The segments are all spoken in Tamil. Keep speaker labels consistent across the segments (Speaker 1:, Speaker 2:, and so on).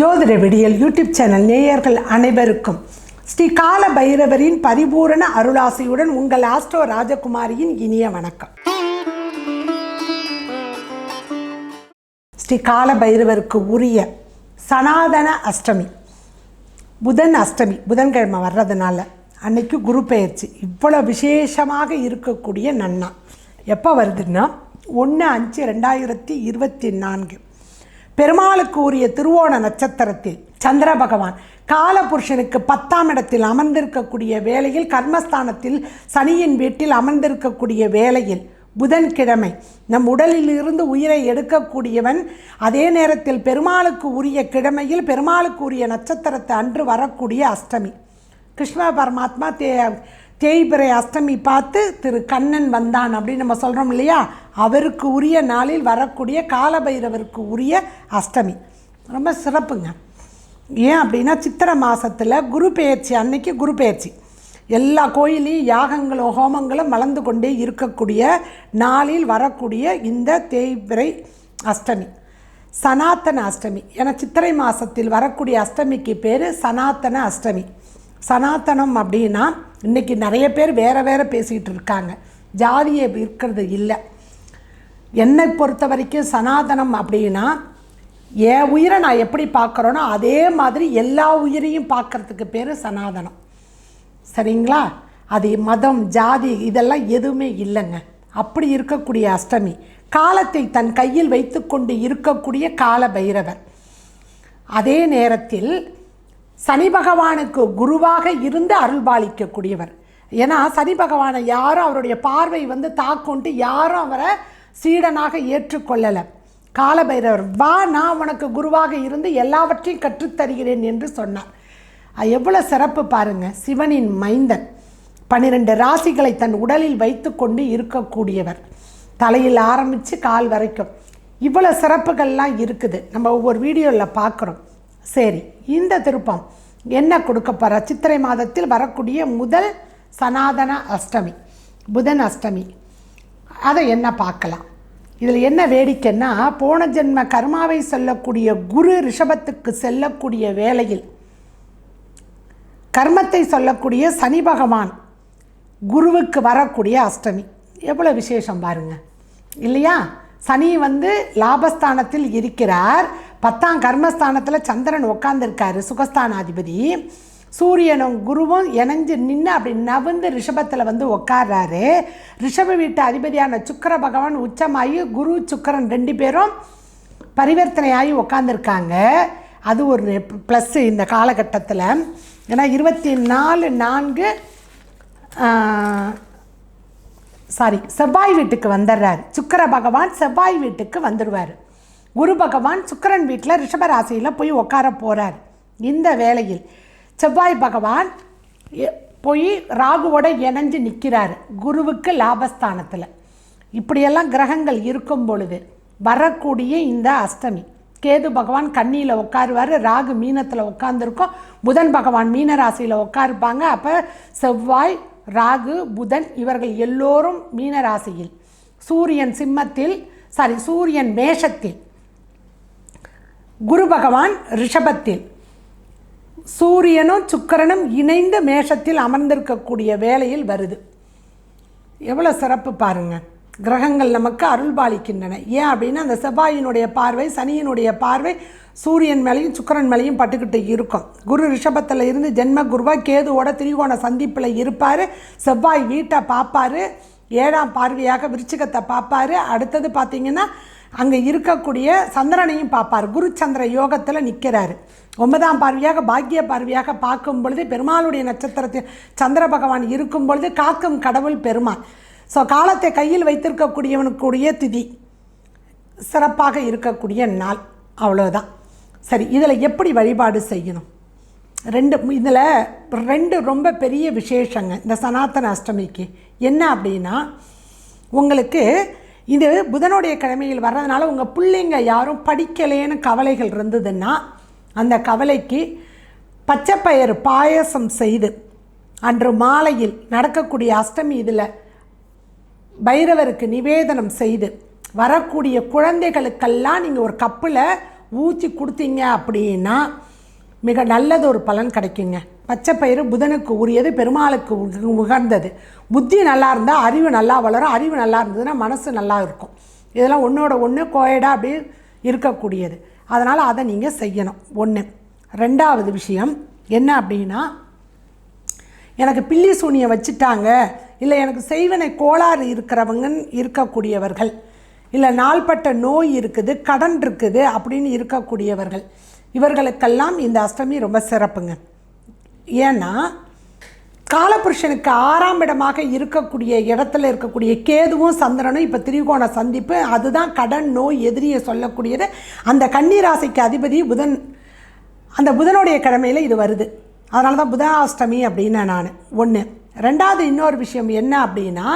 Speaker 1: ஜோதிட விடியல் யூடியூப் சேனல் நேயர்கள் அனைவருக்கும் ஸ்ரீ கால பைரவரின் பரிபூரண அருளாசையுடன் உங்கள் ஆஸ்ட்ரோ ராஜகுமாரியின் இனிய வணக்கம். ஸ்ரீ கால பைரவருக்கு உரிய சனாதன அஷ்டமி புதன் அஷ்டமி புதன்கிழமை வர்றதுனால அன்னைக்கு குரு பெயர்ச்சி. இவ்வளோ விசேஷமாக இருக்கக்கூடிய நன்னா. எப்போ வருதுன்னா ஒன்று அஞ்சு ரெண்டாயிரத்தி இருபத்தி நான்கு. பெருமாளுக்கு உரிய திருவோண நட்சத்திரத்தில் சந்திர பகவான் காலபுருஷனுக்கு பத்தாம் இடத்தில் அமர்ந்திருக்கக்கூடிய வேளையில் கர்மஸ்தானத்தில் சனியின் வீட்டில் அமர்ந்திருக்கக்கூடிய வேளையில் புதன்கிழமை நம் உடலில் இருந்து உயிரை எடுக்கக்கூடியவன் அதே நேரத்தில் பெருமாளுக்கு உரிய கிழமையில் பெருமாளுக்கு உரிய நட்சத்திரத்தை அன்று வரக்கூடிய அஷ்டமி. கிருஷ்ண பரமாத்மா தே தேய்பிரை அஷ்டமி பார்த்து திரு கண்ணன் வந்தான் அப்படின்னு நம்ம சொல்கிறோம் இல்லையா? அவருக்கு உரிய நாளில் வரக்கூடிய காலபைரவருக்கு உரிய அஷ்டமி. ரொம்ப சிறப்புங்க. ஏன் அப்படின்னா சித்திரை மாதத்தில் குரு பெயர்ச்சி அன்னைக்கு குரு பெயர்ச்சி. எல்லா கோயிலையும் யாகங்களும் ஹோமங்களும் வளர்ந்து கொண்டே இருக்கக்கூடிய நாளில் வரக்கூடிய இந்த தேய்பிரை அஷ்டமி. சனாத்தன அஷ்டமி. ஏன்னா சித்திரை மாதத்தில் வரக்கூடிய அஷ்டமிக்கு பேர் சனாத்தன அஷ்டமி. சனாத்தனம் அப்படின்னா இன்றைக்கி நிறைய பேர் வேறு வேறு பேசிக்கிட்டு இருக்காங்க. ஜாதியை இருக்கிறது இல்லை. என்னை பொறுத்த வரைக்கும் சனாதனம் அப்படின்னா என் உயிரை நான் எப்படி பார்க்குறேனோ அதே மாதிரி எல்லா உயிரையும் பார்க்குறதுக்கு பேர் சனாதனம். சரிங்களா? அது மதம் ஜாதி இதெல்லாம் எதுவுமே இல்லைங்க. அப்படி இருக்கக்கூடிய அஷ்டமி. காலத்தை தன் கையில் வைத்துக்கொண்டு இருக்கக்கூடிய கால பைரவர் அதே நேரத்தில் சனி பகவானுக்கு குருவாக இருந்து அருள்பாலிக்கக்கூடியவர். ஏன்னா சனி பகவானை யாரும் அவருடைய பார்வை வந்து தாக்கொண்டு யாரும் அவரை சீடனாக ஏற்றுக்கொள்ளலை. காலபைரவர் வா நான் உனக்கு குருவாக இருந்து எல்லாவற்றையும் கற்றுத்தருகிறேன் என்று சொன்னார். எவ்வளோ சிறப்பு பாருங்கள் சிவனின் மைந்தன். பன்னிரெண்டு ராசிகளை தன் உடலில் வைத்துக்கொண்டு இருக்கக்கூடியவர். தலையில் ஆரம்பித்து கால் வரைக்கும். இவ்வளோ சிறப்புகள்லாம் இருக்குது. நம்ம ஒவ்வொரு வீடியோவில் பார்க்குறோம் சரி இந்த திருப்பம் என்ன கொடுக்க போகிற சித்திரை மாதத்தில் வரக்கூடிய முதல் சனாதன அஷ்டமி புதன் அஷ்டமி. அதை என்ன பார்க்கலாம்? இதில் என்ன வேடிக்கைன்னா போன ஜென்ம கர்மாவை சொல்லக்கூடிய குரு ரிஷபத்துக்கு செல்லக்கூடிய வேளையில் கர்மத்தை சொல்லக்கூடிய சனி பகவான் குருவுக்கு வரக்கூடிய அஷ்டமி. எவ்வளோ விசேஷம் பாருங்க. இல்லையா? சனி வந்து லாபஸ்தானத்தில் இருக்கிறார். பத்தாம் கர்மஸ்தானத்தில் சந்திரன் உட்காந்துருக்காரு சுகஸ்தானாதிபதி. சூரியனும் குருவும் இணைஞ்சு நின்று அப்படி நவுந்து ரிஷபத்தில் வந்து உட்கார்றாரு ரிஷப வீட்டு அதிபதியான சுக்கர பகவான் உச்சமாகி குரு சுக்கரன் ரெண்டு பேரும் பரிவர்த்தனையாகி உட்காந்துருக்காங்க அது ஒரு ப்ளஸ்ஸு இந்த காலகட்டத்தில். ஏன்னா இருபத்தி நாலு நான்கு சாரி செவ்வாய் வீட்டுக்கு வந்துடுறாரு சுக்கர பகவான் செவ்வாய் வீட்டுக்கு வந்துடுவார் குரு பகவான் சுக்கரன் வீட்டில் ரிஷபராசியில் போய் உட்கார போகிறார் இந்த வேளையில் செவ்வாய் பகவான் எ- போய் ராகுவோட இணைஞ்சு நிற்கிறாரு குருவுக்கு லாபஸ்தானத்தில். இப்படியெல்லாம் கிரகங்கள் இருக்கும் பொழுது வரக்கூடிய இந்த அஷ்டமி கேது பகவான் கண்ணியில் உட்காருவார் ராகு மீனத்தில் உட்காந்துருக்கும் புதன் பகவான் மீன ராசியில் உட்காருப்பாங்க அப்போ செவ்வாய் ராகு புதன் இவர்கள் எல்லோரும் மீன ராசியில் சூரியன் சிம்மத்தில் சாரி சூரியன் மேஷத்தில். குரு பகவான் ரிஷபத்தில். சூரியனும் சுக்கிரனும் இணைந்த மேஷத்தில் அமர்ந்திருக்கக்கூடிய வேலையில் வருது. எவ்வளோ சிறப்பு பாருங்க. கிரகங்கள் நமக்கு அருள்பாலிக்கின்றன ஏன் அப்படின்னா அந்த செவ்வாயினுடைய பார்வை சனியினுடைய பார்வை சூரியன் மேலேயும் சுக்கிரன் மேலேயும் பட்டுக்கிட்டு இருக்கும். குரு ரிஷபத்தில் இருந்து ஜென்ம குருவா கேதுவோட திரிகோண சந்திப்பில் இருப்பார். செவ்வாய் வீட்டை பார்ப்பாரு. ஏழாம் பார்வையாக விருச்சிகத்தை பார்ப்பாரு. அடுத்தது பார்த்திங்கன்னா அங்கே இருக்கக்கூடிய சந்திரனையும் பார்ப்பார். குரு சந்திர யோகத்தில் நிற்கிறார் ஒன்பதாம் பார்வையாக பாக்கிய பார்வையாக பார்க்கும் பொழுது பெருமாளுடைய நட்சத்திரத்தில் சந்திர பகவான் இருக்கும் பொழுது காக்கும் கடவுள் பெருமாள். ஸோ காலத்தை கையில் வைத்திருக்கக்கூடியவனுக்குரிய திதி. சிறப்பாக இருக்கக்கூடிய நாள். அவ்வளோதான் சரி இதில் எப்படி வழிபாடு செய்யணும்? ரெண்டு இதில் ரெண்டு ரொம்ப பெரிய விசேஷங்க. இந்த சனாதன அஷ்டமிக்கு. என்ன அப்படின்னா உங்களுக்கு இது புதனுடைய கிழமையில் வர்றதுனால உங்கள் பிள்ளைங்க யாரும் படிக்கலேன்னு கவலைகள் இருந்ததுன்னா அந்த கவலைக்கு பச்சைப்பயிறு பாயசம் செய்து அன்று மாலையில் நடக்கக்கூடிய அஷ்டமி இதில் பைரவருக்கு நிவேதனம் செய்து வரக்கூடிய குழந்தைகளுக்கெல்லாம் நீங்கள் ஒரு கப்பில் ஊற்றி கொடுத்தீங்க அப்படின்னா மிக நல்லது ஒரு பலன் கிடைக்குங்க. பச்சைப்பயிறு புதனுக்கு உரியது பெருமாளுக்கு உக- உகந்தது. புத்தி நல்லா இருந்தால் அறிவு நல்லா வளரும். அறிவு நல்லா இருந்ததுன்னா மனசு நல்லா இருக்கும். இதெல்லாம் ஒன்றோட ஒன்று கோயடாக அப்படியே இருக்கக்கூடியது. அதனால் அதை நீங்கள் செய்யணும். ஒன்று ரெண்டாவது விஷயம் என்ன அப்படின்னா எனக்கு பில்லி சூனியை வச்சுட்டாங்க. இல்லை எனக்கு செய்வனை கோளாறு இருக்கிறவங்க இருக்கக்கூடியவர்கள். இல்லை நாள்பட்ட நோய் இருக்குது கடன் இருக்குது அப்படின்னு இருக்கக்கூடியவர்கள். இவர்களுக்கெல்லாம் இந்த அஷ்டமி ரொம்ப சிறப்புங்க. ஏன்னா காலபுருஷனுக்கு ஆறாம் இடமாக இருக்கக்கூடிய இடத்துல இருக்கக்கூடிய கேதுவும் சந்திரனும் இப்போ திரிகோண சந்திப்பு அதுதான் கடன் நோய் எதிரியை சொல்லக்கூடியது. அந்த கன்னிராசிக்கு அதிபதி புதன் அந்த புதனுடைய கிழமையில் இது வருது. அதனால தான் புதனாஷ்டமி அப்படின்னு நான். ஒன்று ரெண்டாவது இன்னொரு விஷயம் என்ன அப்படின்னா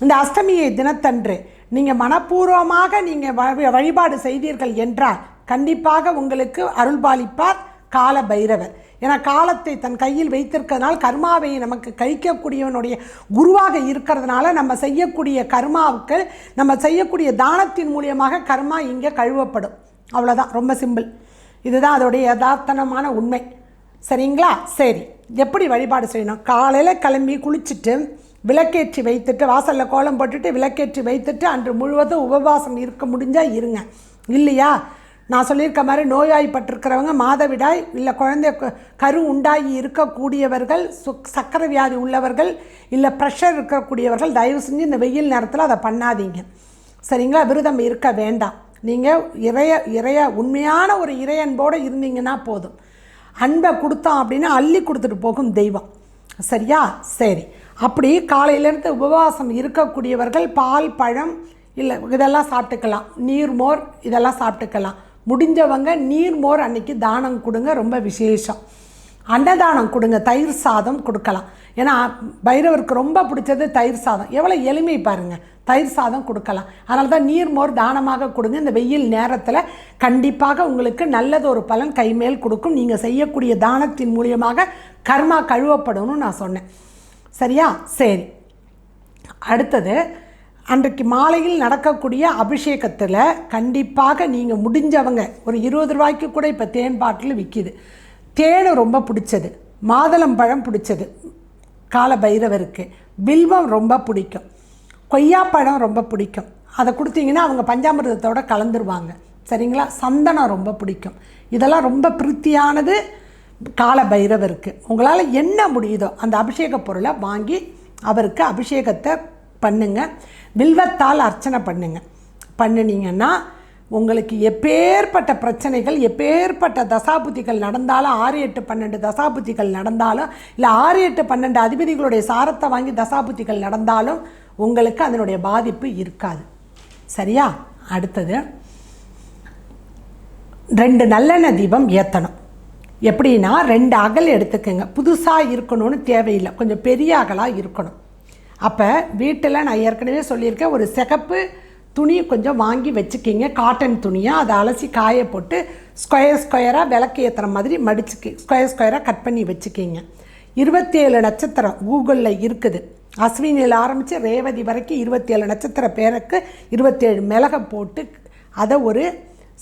Speaker 1: இந்த அஷ்டமியை தினத்தன்று நீங்கள் மனப்பூர்வமாக நீங்கள் வழி- வழிபாடு செய்தீர்கள் என்றால் கண்டிப்பாக உங்களுக்கு அருள்பாலிப்பார் கால பைரவர் ஏன்னா காலத்தை தன் கையில் வைத்திருக்கிறதுனால் கர்மாவை நமக்கு கழிக்கக்கூடியவனுடைய குருவாக இருக்கிறதுனால நம்ம செய்யக்கூடிய கர்மாவுக்கு நம்ம செய்யக்கூடிய தானத்தின் மூலியமாக கர்மா இங்கே கழுவப்படும். அவ்வளோதான் ரொம்ப சிம்பிள். இதுதான் அதோடைய யதார்த்தனமான உண்மை. சரிங்களா? சரி. எப்படி வழிபாடு செய்யணும்? காலையில் கிளம்பி குளிச்சுட்டு விளக்கேற்றி வைத்துட்டு வாசலில் கோலம் போட்டுட்டு விளக்கேற்றி வைத்துட்டு அன்று முழுவதும் உபவாசம் இருக்க முடிஞ்சால் இருங்க. இல்லையா? நான் சொல்லியிருக்க மாதிரி நோயாய்ப்பட்டிருக்கிறவங்க மாதவிடாய் இல்லை குழந்தை க- கரு உண்டாகி இருக்கக்கூடியவர்கள் சு சக்கரை வியாதி உள்ளவர்கள் இல்லை ப்ரெஷர் இருக்கக்கூடியவர்கள் தயவு செஞ்சு இந்த வெயில் நேரத்தில் அதை பண்ணாதீங்க. சரிங்களா? விரதம் இருக்க வேண்டாம். நீங்கள் இறைய இறைய உண்மையான ஒரு இறையன்போடு இருந்தீங்கன்னா போதும். அன்பை கொடுத்தோம் அப்படின்னா அள்ளி கொடுத்துட்டு போகும் தெய்வம். சரியா? சரி. அப்படி காலையிலேருந்து உபவாசம் இருக்கக்கூடியவர்கள் பால் பழம் இல்லை இதெல்லாம் சாப்பிட்டுக்கலாம். நீர்மோர் இதெல்லாம் சாப்பிட்டுக்கலாம். முடிஞ்சவங்க நீர்மோர் அன்னைக்கு தானம் கொடுங்க ரொம்ப விசேஷம். அன்னதானம் கொடுங்க தயிர் சாதம் கொடுக்கலாம். ஏன்னா பைரவருக்கு ரொம்ப பிடிச்சது தயிர் சாதம். எவ்வளோ எளிமை பாருங்கள் தயிர் சாதம் கொடுக்கலாம். அதனால தான் நீர்மோர் தானமாக கொடுங்க. இந்த வெயில் நேரத்தில் கண்டிப்பாக உங்களுக்கு நல்லது ஒரு பலன் கைமேல் கொடுக்கும். நீங்கள் செய்யக்கூடிய தானத்தின் மூலியமாக கர்மா கழுவப்படணும்னு நான் சொன்னேன். சரியா? சரி. அடுத்தது அன்றைக்கு மாலையில் நடக்கக்கூடிய அபிஷேகத்தில் கண்டிப்பாக நீங்கள் முடிஞ்சவங்க ஒரு இருபது ரூபாய்க்கு கூட இப்போ தேன் பாட்டில் விற்கிது தேன் ரொம்ப பிடிச்சது. மாதுளம்பழம் பிடிச்சது. கால பைரவருக்கு. வில்வம் ரொம்ப பிடிக்கும். கொய்யாப்பழம் ரொம்ப பிடிக்கும். அதை கொடுத்தீங்கன்னா அவங்க பஞ்சாமிர்தத்தோட கலந்துருவாங்க. சரிங்களா? சந்தனம் ரொம்ப பிடிக்கும். இதெல்லாம் ரொம்ப பிரித்தியானது கால பைரவருக்கு. உங்களால் என்ன முடியுதோ அந்த அபிஷேக பொருளை வாங்கி அவருக்கு அபிஷேகத்தை பண்ணுங்க. வில்வத்தால் அர்ச்சனை பண்ணுங்க. பண்ணினீங்கன்னா உங்களுக்கு எப்பேற்பட்ட பிரச்சனைகள் எப்பேற்பட்ட தசாபுத்திகள் நடந்தாலும் ஆறு எட்டு பன்னெண்டு தசாபுத்திகள் நடந்தாலும் இல்லை ஆறு எட்டு பன்னெண்டு அதிபதிகளுடைய சாரத்தை வாங்கி தசாபுத்திகள் நடந்தாலும் உங்களுக்கு அதனுடைய பாதிப்பு இருக்காது. சரியா? அடுத்தது. ரெண்டு நல்லெண்ணெய் தீபம் ஏற்றணும் எப்படின்னா ரெண்டு அகல் எடுத்துக்கோங்க. புதுசாக இருக்கணும்னு தேவையில்லை. கொஞ்சம் பெரிய அகலாக இருக்கணும். அப்போ வீட்டில் நான் ஏற்கனவே சொல்லியிருக்கேன் ஒரு சிகப்பு துணி கொஞ்சம் வாங்கி வச்சுக்கிங்க காட்டன் துணியாக அதை அலசி காய போட்டு ஸ்கொயர் ஸ்கொயராக விளக்கு ஏற்றுற மாதிரி மடிச்சுக்கி ஸ்கொயர் ஸ்கொயராக கட் பண்ணி வச்சுக்கிங்க. இருபத்தேழு நட்சத்திரம் கூகுளில் இருக்குது. அஸ்வினியில் ஆரம்பித்து ரேவதி வரைக்கும் இருபத்தேழு நட்சத்திர பேருக்கு இருபத்தேழு மிளகை போட்டு அதை ஒரு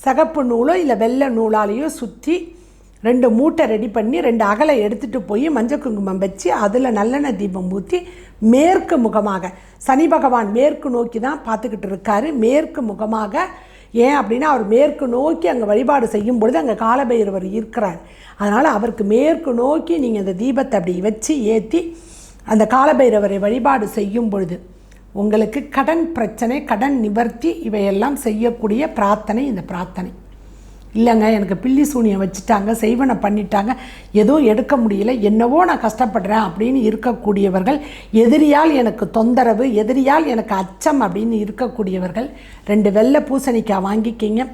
Speaker 1: சகப்பு நூலோ இல்லை வெள்ளை நூலாலேயோ சுற்றி ரெண்டு மூட்டை ரெடி பண்ணி ரெண்டு அகலை எடுத்துகிட்டு போய் மஞ்சள் குங்குமம் வச்சு அதில் நல்லெண்ணெய் தீபம் ஊற்றி மேற்கு முகமாக சனி பகவான் மேற்கு நோக்கி தான் பார்த்துக்கிட்டு இருக்காரு. மேற்கு முகமாக ஏன் அப்படின்னா அவர் மேற்கு நோக்கி அங்கே வழிபாடு செய்யும் பொழுது அங்கே காலபைரவர் இருக்கிறார். அதனால் அவருக்கு மேற்கு நோக்கி நீங்கள் அந்த தீபத்தை அப்படி வச்சு ஏற்றி அந்த காலபைரவரை வழிபாடு செய்யும் பொழுது உங்களுக்கு கடன் பிரச்சனை கடன் நிவர்த்தி இவையெல்லாம் செய்யக்கூடிய பிரார்த்தனை இந்த பிரார்த்தனை. இல்லைங்க எனக்கு பில்லி சூனியம் வச்சுட்டாங்க செய்வனை பண்ணிட்டாங்க எதுவும் எடுக்க முடியல என்னவோ நான் கஷ்டப்படுறேன் அப்படின்னு இருக்கக்கூடியவர்கள் எதிரியால் எனக்கு தொந்தரவு எதிரியால் எனக்கு அச்சம் அப்படின்னு இருக்கக்கூடியவர்கள் ரெண்டு வெள்ளை பூசணிக்காய் வாங்கிக்கிங்க.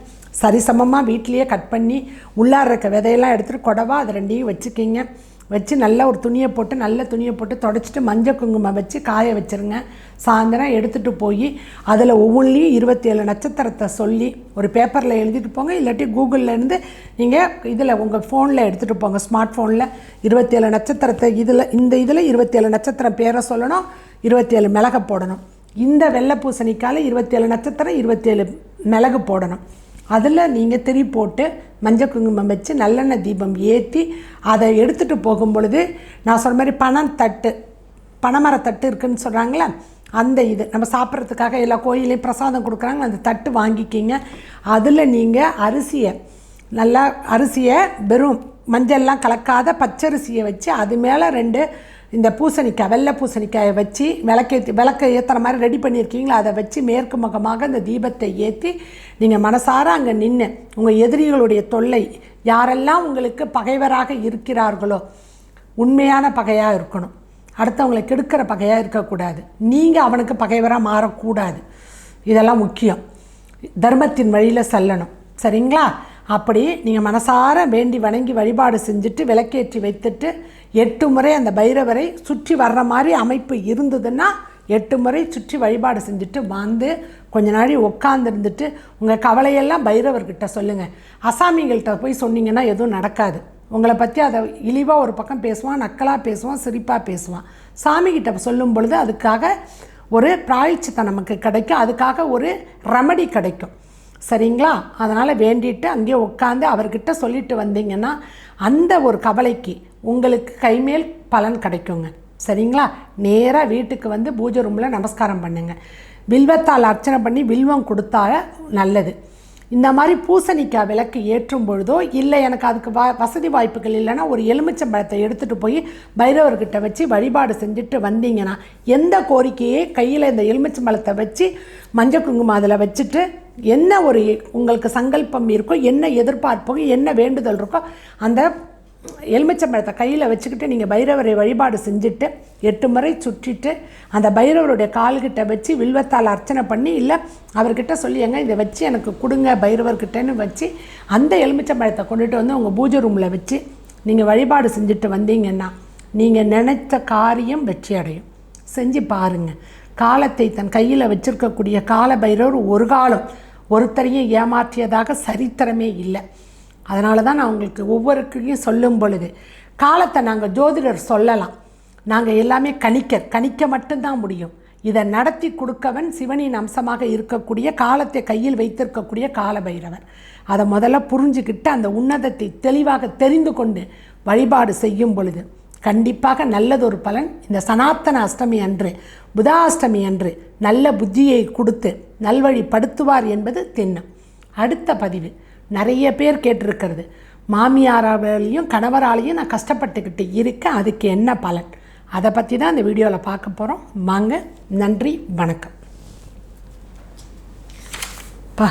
Speaker 1: சரிசமமாக வீட்டிலேயே கட் பண்ணி உள்ளார இருக்க விதையெல்லாம் எடுத்துகிட்டு கொடவா அது ரெண்டையும் வச்சுக்கிங்க. வச்சு நல்லா ஒரு துணியை போட்டு நல்ல துணியை போட்டு தொடச்சிட்டு மஞ்சள் குங்குமம் வச்சு காய வச்சுருங்க. சாயந்தரம் எடுத்துகிட்டு போய் அதில் ஒவ்வொன்றிலையும் இருபத்தேழு நட்சத்திரத்தை சொல்லி ஒரு பேப்பரில் எழுதிட்டு போங்க. இல்லாட்டி கூகுள்லேருந்து நீங்கள் இதில் உங்கள் ஃபோனில் எடுத்துகிட்டு போங்க. ஸ்மார்ட் ஃபோனில் இருபத்தேழு நட்சத்திரத்தை இதில் இந்த இதில் இருபத்தேழு நட்சத்திரம் பேரை சொல்லணும் இருபத்தேழு மிளகை போடணும். இந்த வெள்ளை பூசணிக்கால இருபத்தேழு நட்சத்திரம் இருபத்தேழு மிளகு போடணும். அதில் நீங்கள் திரி போட்டு மஞ்சள் குங்குமம் வச்சு நல்லெண்ணெய் தீபம் ஏற்றி அதை எடுத்துகிட்டு போகும் பொழுது நான் சொன்ன மாதிரி பணம் தட்டு பனைமரத்தட்டு இருக்குன்னு சொல்கிறாங்களே அந்த இது. நம்ம சாப்பிட்றதுக்காக எல்லா கோயிலையும் பிரசாதம் கொடுக்குறாங்க அந்த தட்டு வாங்கிக்கிங்க. அதில் நீங்கள் அரிசியை நல்லா அரிசியை வெறும் மஞ்சள்லாம் கலக்காத பச்சரிசியை வச்சு அது மேலே ரெண்டு இந்த பூசணிக்காய் வெள்ளை பூசணிக்காயை வச்சு விளக்கேற்றி விளக்க ஏற்றுற மாதிரி ரெடி பண்ணியிருக்கீங்களா? அதை வச்சு மேற்கு முகமாக அந்த தீபத்தை ஏற்றி நீங்கள் மனசார அங்கே நின்று உங்கள் எதிரிகளுடைய தொல்லை யாரெல்லாம் உங்களுக்கு பகைவராக இருக்கிறார்களோ உண்மையான பகையாக இருக்கணும். அடுத்தவங்களை கெடுக்கிற பகையாக இருக்கக்கூடாது. நீங்கள் அவனுக்கு பகைவராக மாறக்கூடாது. இதெல்லாம் முக்கியம். தர்மத்தின் வழியில் செல்லணும். சரிங்களா? அப்படி நீங்கள் மனசார வேண்டி வணங்கி வழிபாடு செஞ்சுட்டு விளக்கேற்றி வைத்துட்டு எட்டு முறை அந்த பைரவரை சுற்றி வர்ற மாதிரி அமைப்பு இருந்ததுன்னா எட்டு முறை சுற்றி வழிபாடு செஞ்சுட்டு வந்து கொஞ்ச நாளை உட்காந்துருந்துட்டு உங்கள் கவலையெல்லாம் பைரவர்கிட்ட சொல்லுங்கள் அசாமிகள்கிட்ட போய் சொன்னீங்கன்னா எதுவும் நடக்காது. உங்களை பற்றி அதை இழிவாக ஒரு பக்கம் பேசுவான் நக்கலாக பேசுவான் சிரிப்பாக பேசுவான். சாமிகிட்ட சொல்லும் பொழுது அதுக்காக ஒரு பிராய்ச்சித்தம் நமக்கு கிடைக்கும். அதுக்காக ஒரு ரெமடி கிடைக்கும். சரிங்களா? அதனால் வேண்டிட்டு அங்கேயே உட்காந்து அவர்கிட்ட சொல்லிட்டு வந்தீங்கன்னா அந்த ஒரு கவலைக்கு உங்களுக்கு கைமேல் பலன் கிடைக்குங்க. சரிங்களா? நேராக வீட்டுக்கு வந்து பூஜை ரூமில் நமஸ்காரம் பண்ணுங்கள் வில்வத்தால் அர்ச்சனை பண்ணி வில்வம் கொடுத்தா நல்லது. இந்த மாதிரி பூசணிக்காய் விளக்கு ஏற்றும் பொழுதோ இல்லை எனக்கு அதுக்கு வா வசதி வாய்ப்புகள் இல்லைன்னா ஒரு எலுமிச்சம்பழத்தை எடுத்துகிட்டு போய் பைரவர்கிட்ட வச்சு வழிபாடு செஞ்சுட்டு வந்தீங்கன்னா எந்த கோரிக்கையே கையில் இந்த எலுமிச்சம்பழத்தை வச்சு மஞ்சள் குங்குமம் அதில் வச்சுட்டு என்ன ஒரு உங்களுக்கு சங்கல்பம் இருக்கோ என்ன எதிர்பார்ப்போ என்ன வேண்டுதல் இருக்கோ அந்த எலுமிச்சம்பழத்தை கையில் வச்சுக்கிட்டு நீங்கள் பைரவரை வழிபாடு செஞ்சுட்டு எட்டு முறை சுற்றிட்டு அந்த பைரவருடைய கால்கிட்ட வச்சு வில்வத்தால் அர்ச்சனை பண்ணி இல்லை அவர்கிட்ட சொல்லி எங்க இதை வச்சு எனக்கு கொடுங்க பைரவர்கிட்டன்னு வச்சு அந்த எலுமிச்சம்பழத்தை கொண்டுட்டு வந்து உங்கள் பூஜை ரூமில் வச்சு நீங்கள் வழிபாடு செஞ்சுட்டு வந்தீங்கன்னா நீங்கள் நினைத்த காரியம் வெற்றி அடையும். செஞ்சு பாருங்கள் காலத்தை தன் கையில் வச்சிருக்கக்கூடிய கால பைரவர் ஒரு காலம் ஒருத்தரையும் ஏமாற்றியதாக சரித்திரமே இல்லை. அதனால தான் நான் உங்களுக்கு ஒவ்வொருக்கையும் சொல்லும் பொழுது காலத்தை நாங்கள் ஜோதிடர் சொல்லலாம். நாங்கள் எல்லாமே கணிக்க கணிக்க மட்டும்தான் முடியும். இதை நடத்தி கொடுக்கவன் சிவனின் அம்சமாக இருக்கக்கூடிய காலத்தை கையில் வைத்திருக்கக்கூடிய காலபைரவர். அதை முதல்ல புரிஞ்சுக்கிட்டு அந்த உன்னதத்தை தெளிவாக தெரிந்து கொண்டு வழிபாடு செய்யும் பொழுது கண்டிப்பாக நல்லதொரு பலன் இந்த சனாத்தன அஷ்டமி அன்று புதாஷ்டமி அன்று நல்ல புத்தியை கொடுத்து நல்வழிப்படுத்துவார் என்பது திண்ணம். அடுத்த பதிவு. நிறைய பேர் கேட்டிருக்கிறது. மாமியாராலையும் கணவராலையும் நான் கஷ்டப்பட்டுக்கிட்டு இருக்கேன். அதுக்கு என்ன பலன்? அதை பற்றி தான் இந்த வீடியோவில் பார்க்க போகிறோம் வாங்க நன்றி வணக்கம். பா